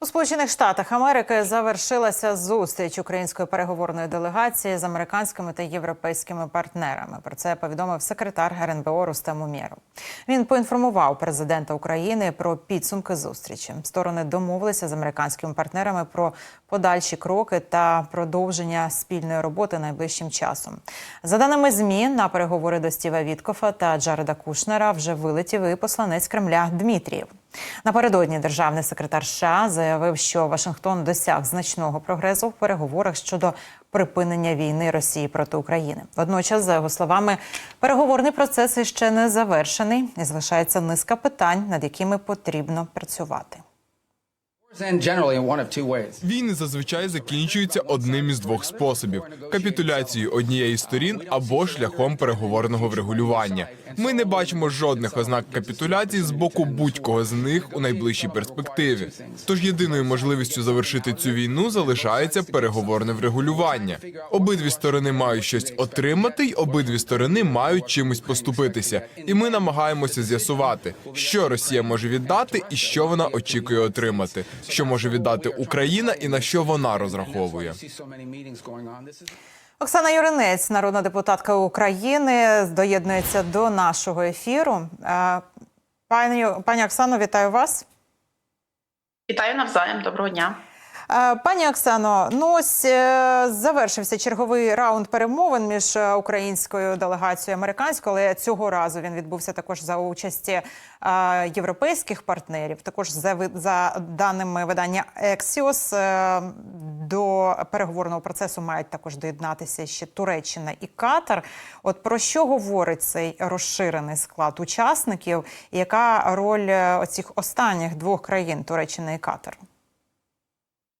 У Сполучених Штатах Америки завершилася зустріч української переговорної делегації з американськими та європейськими партнерами. Про це повідомив секретар РНБО Рустем Умєров. Він поінформував президента України про підсумки зустрічі. Сторони домовилися з американськими партнерами про подальші кроки та продовження спільної роботи найближчим часом. За даними змі, на переговори до Стіва Віткофа та Джареда Кушнера вже вилетів і посланець Кремля Дмитрієв. Напередодні державний секретар США заявив, що Вашингтон досяг значного прогресу в переговорах щодо припинення війни Росії проти України. Водночас, за його словами, переговорний процес ще не завершений і залишається низка питань, над якими потрібно працювати. Війни зазвичай закінчуються одним із двох способів: капітуляцією однієї з сторін або шляхом переговорного врегулювання. Ми не бачимо жодних ознак капітуляції з боку будь-кого з них у найближчій перспективі. Тож єдиною можливістю завершити цю війну залишається переговорне врегулювання. Обидві сторони мають щось отримати, й обидві сторони мають чимось поступитися. І ми намагаємося з'ясувати, що Росія може віддати і що вона очікує отримати, що може віддати Україна і на що вона розраховує. Оксана Юринець, народна депутатка України, доєднується до нашого ефіру. Е, Пані, пані Оксано, вітаю вас. Вітаю навзаєм. Доброго дня. Е, Пані Оксано, ну ось е, завершився черговий раунд перемовин між українською делегацією і американською, але цього разу він відбувся також за участі європейських партнерів. Також за за даними видання Axios, е, до переговорного процесу мають також доєднатися ще Туреччина і Катар. От про що говорить цей розширений склад учасників, і яка роль е, оцих останніх двох країн Туреччини і Катар?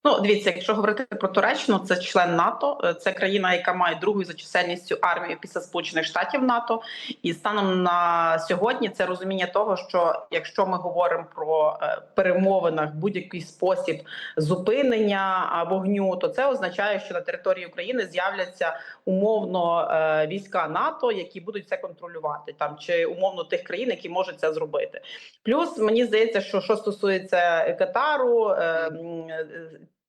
Ну, дивіться, якщо говорити про Туреччину, це член НАТО, е, це країна, яка має другу за чисельністю армію після Сполучених Штатів НАТО. І станом на сьогодні це розуміння того, що якщо ми говоримо про е, перемовинах будь-який спосіб зупинення вогню, то це означає, що на території України з'являться умовно е, війська НАТО, які будуть це контролювати, там чи умовно тих країн, які можуть це зробити. Плюс мені здається, що що стосується Катару.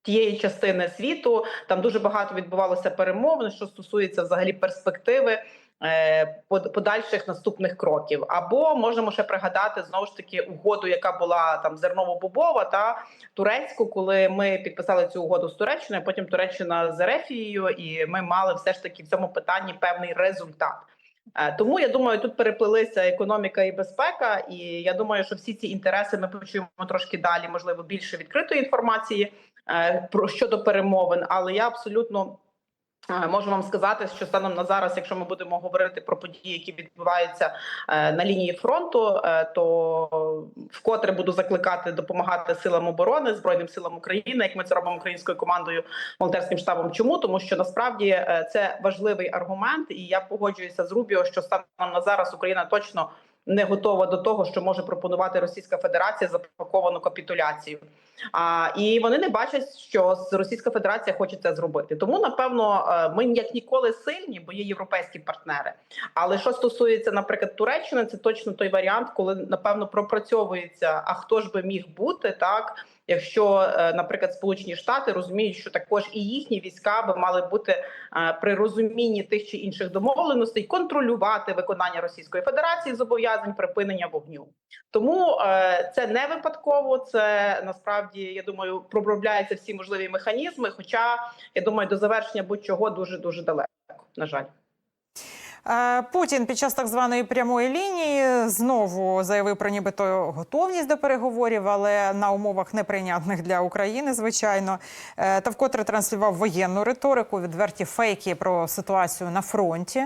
Тієї частини світу там дуже багато відбувалося перемовин, що стосується взагалі перспективи е, подальших наступних кроків. Або можемо ще пригадати знову ж таки угоду, яка була там зерново-бобова та турецьку, коли ми підписали цю угоду з Туреччиною. Потім Туреччина з Ерефією, і ми мали все ж таки в цьому питанні певний результат. Е, Тому я думаю, тут переплилися економіка і безпека, і я думаю, що всі ці інтереси ми почуємо трошки далі, можливо, більше відкритої інформації про щодо перемовин. Але я абсолютно е, можу вам сказати, що станом на зараз, якщо ми будемо говорити про події, які відбуваються е, на лінії фронту, е, то вкотре буду закликати допомагати силам оборони збройним силам України, як ми це робимо українською командою волонтерським штабом. Чому тому, що насправді е, це важливий аргумент, і я погоджуюся з Рубіо, що станом на зараз Україна точно не готова до того, що може пропонувати Російська Федерація запаковану капітуляцію. А і вони не бачать, що Російська Федерація хоче це зробити. Тому напевно е, ми як ніколи сильні, бо є європейські партнери. Але що стосується, наприклад, Туреччини, це точно той варіант, коли напевно пропрацьовується. А хто ж би міг бути так? Якщо, е, наприклад, Сполучені Штати розуміють, що також і їхні війська би мали бути е, при розумінні тих чи інших домовленостей, контролювати виконання Російської Федерації зобов'язань припинення вогню. Тому е, це не випадково. Це насправді я думаю, проробляються всі можливі механізми. Хоча я думаю, до завершення будь-чого дуже дуже далеко. На жаль. Е, Путін під час так званої прямої лінії знову заявив про нібито готовність до переговорів, але на умовах неприйнятних для України, звичайно, Е, та вкотре транслював воєнну риторику, відверті фейки про ситуацію на фронті.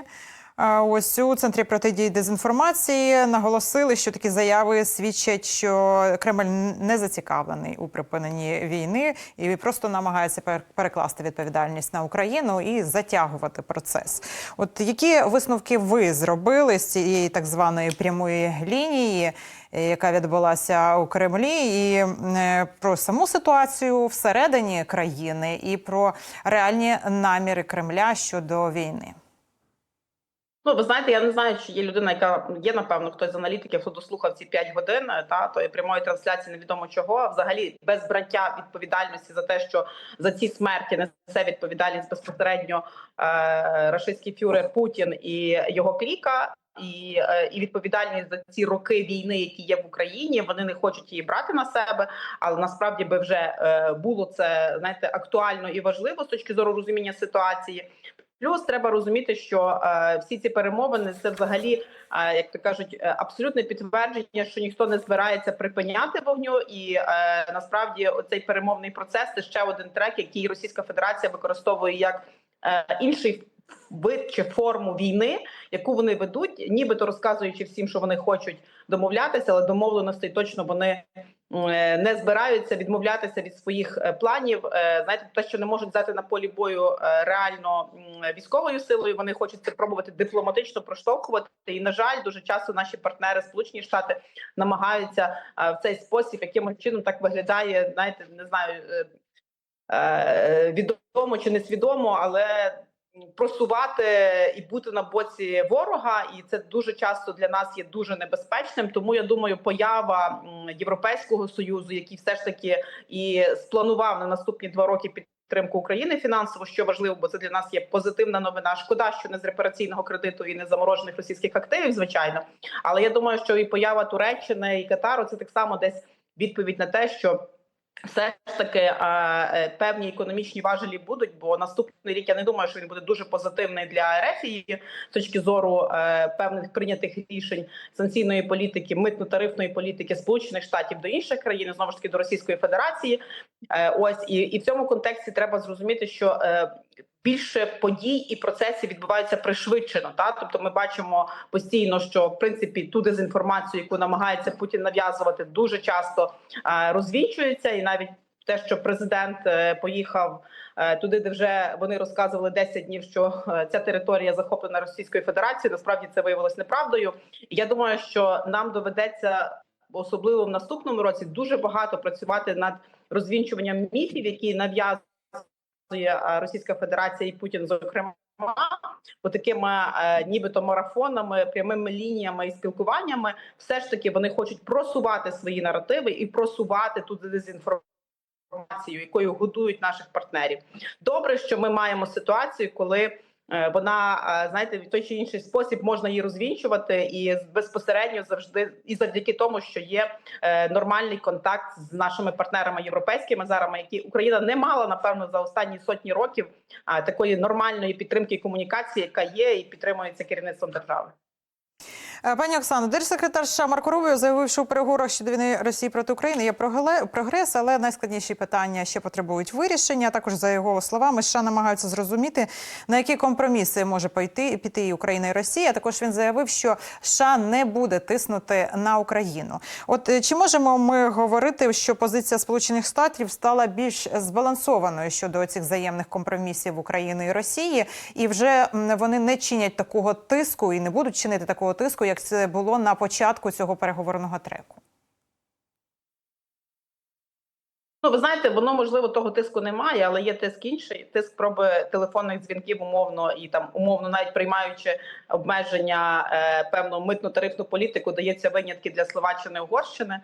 Ось у центрі протидії дезінформації наголосили, що такі заяви свідчать, що Кремль не зацікавлений у припиненні війни і просто намагається пер- перекласти відповідальність на Україну і затягувати процес. От які висновки ви зробили з цієї так званої прямої лінії, яка відбулася у Кремлі, і е, про саму ситуацію всередині країни, і про реальні наміри Кремля щодо війни? Ну, ви знаєте, я не знаю, чи є людина, яка є, напевно, хтось з аналітиків, хто дослухав ці 5 годин та тої прямої трансляції невідомо чого. А Взагалі без браття відповідальності за те, що за ці смерті несе відповідальність безпосередньо е, рашистський фюрер Путін і його кліка. І, е, і відповідальність за ці роки війни, які є в Україні, вони не хочуть її брати на себе, але насправді би вже е, було це знаєте актуально і важливо з точки зору розуміння ситуації. Плюс треба розуміти, що е, всі ці перемовини це взагалі, е, як то кажуть, е, абсолютне підтвердження, що ніхто не збирається припиняти вогню, і е, насправді оцей перемовний процес це ще один трек, який Російська Федерація використовує як е, інший вид чи форму війни, яку вони ведуть, нібито розказуючи всім, що вони хочуть домовлятися, але домовленостей точно вони е, не збираються відмовлятися від своїх е, планів. Е, Знаєте, те, що не можуть взяти на полі бою реально військовою силою, вони хочуть це пробувати дипломатично проштовхувати. І на жаль, дуже часто наші партнери, Сполучені Штати, намагаються в цей спосіб, якимось чином так виглядає. Знаєте, не знаю відомо чи несвідомо, але просувати і бути на боці ворога, і це дуже часто для нас є дуже небезпечним. Тому я думаю, поява Європейського союзу, який все ж таки і спланував на наступні два роки підтримку України фінансово, що важливо, бо це для нас є позитивна новина. Шкода, що не з репараційного кредиту і не заморожених російських активів, звичайно. Але я думаю, що і поява Туреччини і Катару це так само десь відповідь на те, що. Все ж таки е, певні економічні важелі будуть, бо наступний рік я не думаю, що він буде дуже позитивний для Ерефії з точки зору е, певних прийнятих рішень санкційної політики, митно-тарифної політики Сполучених Штатів до інших країн, знову ж таки до Російської Федерації. Е, ось і, і в цьому контексті треба зрозуміти, що більше подій і процесів відбуваються пришвидшено. Та тобто, ми бачимо постійно, що в принципі ту дезінформацію, яку намагається Путін нав'язувати, дуже часто е, розвінчується, і навіть те, що президент е, поїхав е, туди, де вже вони розказували 10 днів, що ця територія захоплена Російською Федерацією. Насправді це виявилось неправдою. Я думаю, що нам доведеться особливо в наступному році дуже багато працювати над розвінчуванням міфів, які нав'язує е, Російська Федерація і Путін, зокрема. Такими е, нібито марафонами, прямими лініями і спілкуваннями, все ж таки вони хочуть просувати свої наративи і просувати тут дезінформацію, якою годують наших партнерів. Добре, що ми маємо ситуацію, коли е, вона е, знаєте в той чи інший спосіб можна її розвінчувати, і безпосередньо завжди і завдяки тому, що є е, нормальний контакт з нашими партнерами європейськими зараз, які Україна не мала напевно за останні сотні років такої нормальної підтримки і комунікації, яка є і підтримується керівництвом держави. Е, Пані Оксано, держсекретар США Марко Рубіо заявив, що у переговорах щодо війни Росії проти України є прогрес, але найскладніші питання ще потребують вирішення. Також за його словами, США намагаються зрозуміти на які компроміси може пойти піти і Україна і Росія. Також він заявив, що США не буде тиснути на Україну. От е, чи можемо ми говорити, що позиція Сполучених Штатів стала більш збалансованою щодо цих взаємних компромісів України і Росії, і вже вони не чинять такого тиску і не будуть чинити такого тиску, як це було на початку цього переговорного треку? Ну, ви знаєте, воно можливо того тиску немає, але є тиск інший. Тиск проби телефонних дзвінків умовно і там умовно, навіть приймаючи обмеження е, певну митно-тарифну політику, дається винятки для Словаччини Угорщини.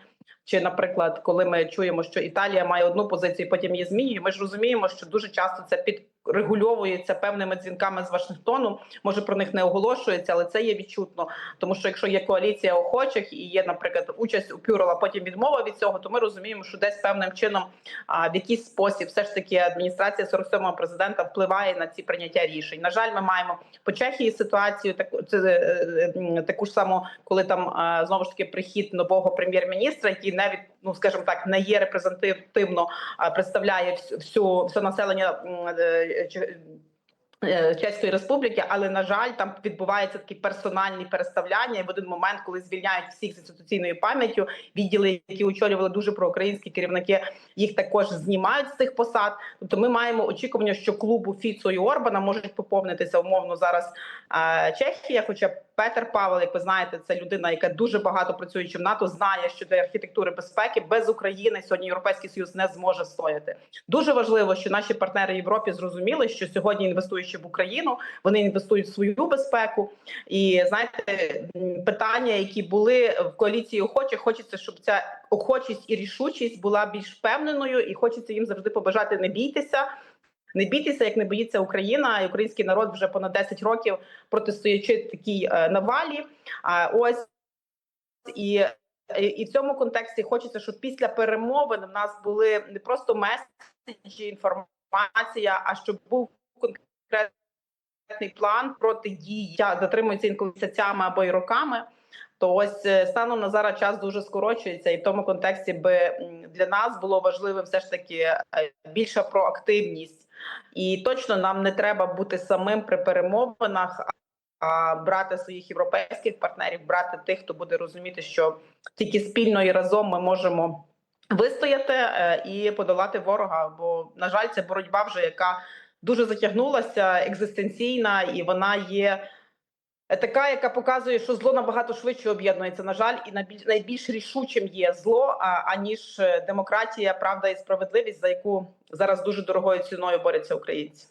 Чи, наприклад, коли ми чуємо, що Італія має одну позицію, потім є змінює, ми ж розуміємо, що дуже часто це підрегульовується певними дзвінками з Вашингтону. Може про них не оголошується, але це є відчутно. Тому що якщо є коаліція охочих і є, наприклад, участь у Пюрова, потім відмова від цього, то ми розуміємо, що десь певним чином а, в якийсь спосіб все ж таки адміністрація 47-го президента впливає на ці прийняття рішень. На жаль, ми маємо по Чехії ситуацію таку це е, е, таку ж саму, коли там знову ж таки прихід нового прем'єр-міністра, який не від ну скажімо так, не є репрезентативно представляє всю всю все населення eu, Чеської республіки, але на жаль, там відбуваються такі персональні переставляння. І в один момент, коли звільняють всіх з інституційною пам'яттю, відділи, які очолювали дуже проукраїнські керівники, їх також знімають з цих посад. Тобто, ми маємо очікування, що клубу Фіцо і Орбана можуть поповнитися умовно зараз е, Чехія. Хоча Петер Павел, як ви знаєте, це людина, яка дуже багато працюючи в НАТО, знає, що для архітектури безпеки без України сьогодні Європейський Союз не зможе стояти. Дуже важливо, що наші партнери в Європі зрозуміли, що сьогодні інвестуючи інвестуючи в Україну, вони інвестують в свою безпеку. І знаєте, питання, які були в коаліції охочих, хочеться, щоб ця охочість і рішучість була більш впевненою, і хочеться їм завжди побажати не бійтеся. Не бійтеся, як не боїться Україна, і український народ вже понад 10 років протистоячи такій е, навалі. А ось і, і в цьому контексті хочеться, щоб після перемовин в нас були не просто меседжі, інформація, а щоб був конкретний план протидії, яка затримується інколи місяцями або й роками. То ось е, станом на зараз час дуже скорочується, і в тому контексті би для нас було важливим все ж таки е, більша проактивність. І точно нам не треба бути самим при перемовинах, а брати своїх європейських партнерів, брати тих, хто буде розуміти, що тільки спільно і разом ми можемо вистояти е, і подолати ворога. Бо на жаль, це боротьба вже яка дуже затягнулася, екзистенційна, і вона є. е, Така, яка показує, що зло набагато швидше об'єднується, на жаль, і найбільш рішучим є зло, аніж е, демократія, правда і справедливість, за яку зараз дуже дорогою ціною борються українці.